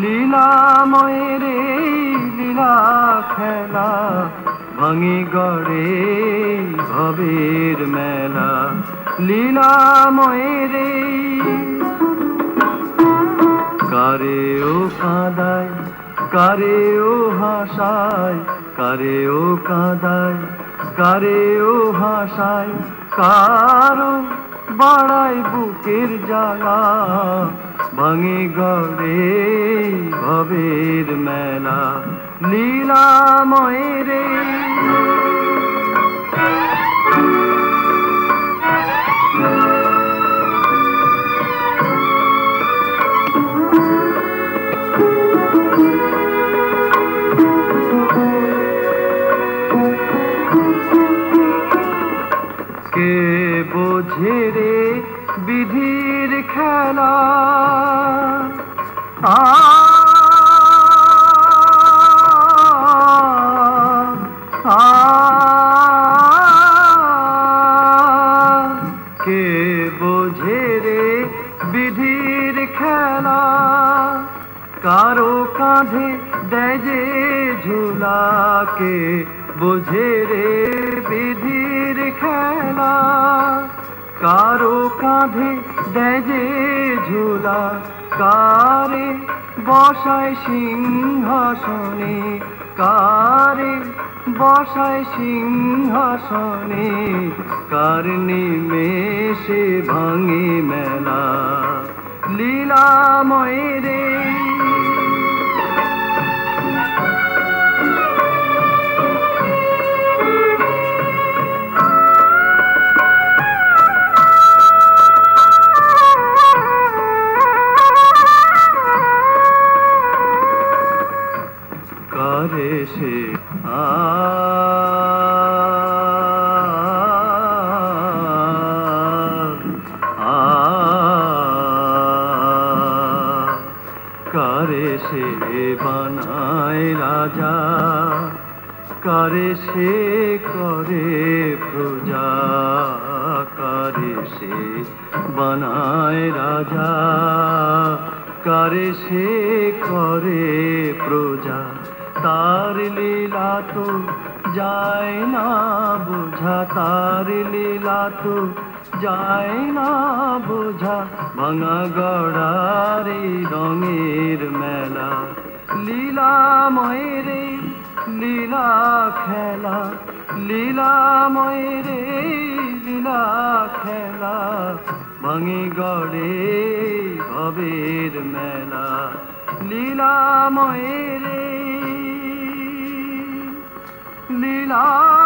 লীলাময়ের এই লীলা খেলা, ভাঙি গড়ে ভবের মেলা। লীলাময়ের এই কারে ও কাঁদায় কারে ও হাসায় কারে ও কাঁদায় কারে ও হাসায় কারও বাড়ায় বুকের জ্বালা। ভাঙে গড়ে ভবের মেলা লীলাময় রে। কে বোঝে রে বিধির খেলা? কে বোঝে রে বিধির খেলা? কারও কাঁধে দেয় যে ঝুলাকে বোঝে রে বিধির খেলা? কারও কাঁধে যে ঝুলা, কারে বসায় সিংহাসনে, কারে বসায় সিংহাসনে, কার নিমেষে ভাঙে মেলা, লীলাময় রে করে সে আ আ করে সে বানায় রাজা? করে সে করে প্রজা? করে সে বানায় রাজা? করে সে করে প্রজা? তার লীলা তো যায় না বোঝা, তার লীলা তো যায় না বোঝা। ভাঙা গড়ারে রঙের মেলা লীলাময় রে লীলা খেলা লীলাময় রে লীলা খেলা। ভাঙে গড়ে ভবের মেলা লীলাময় রে লীলা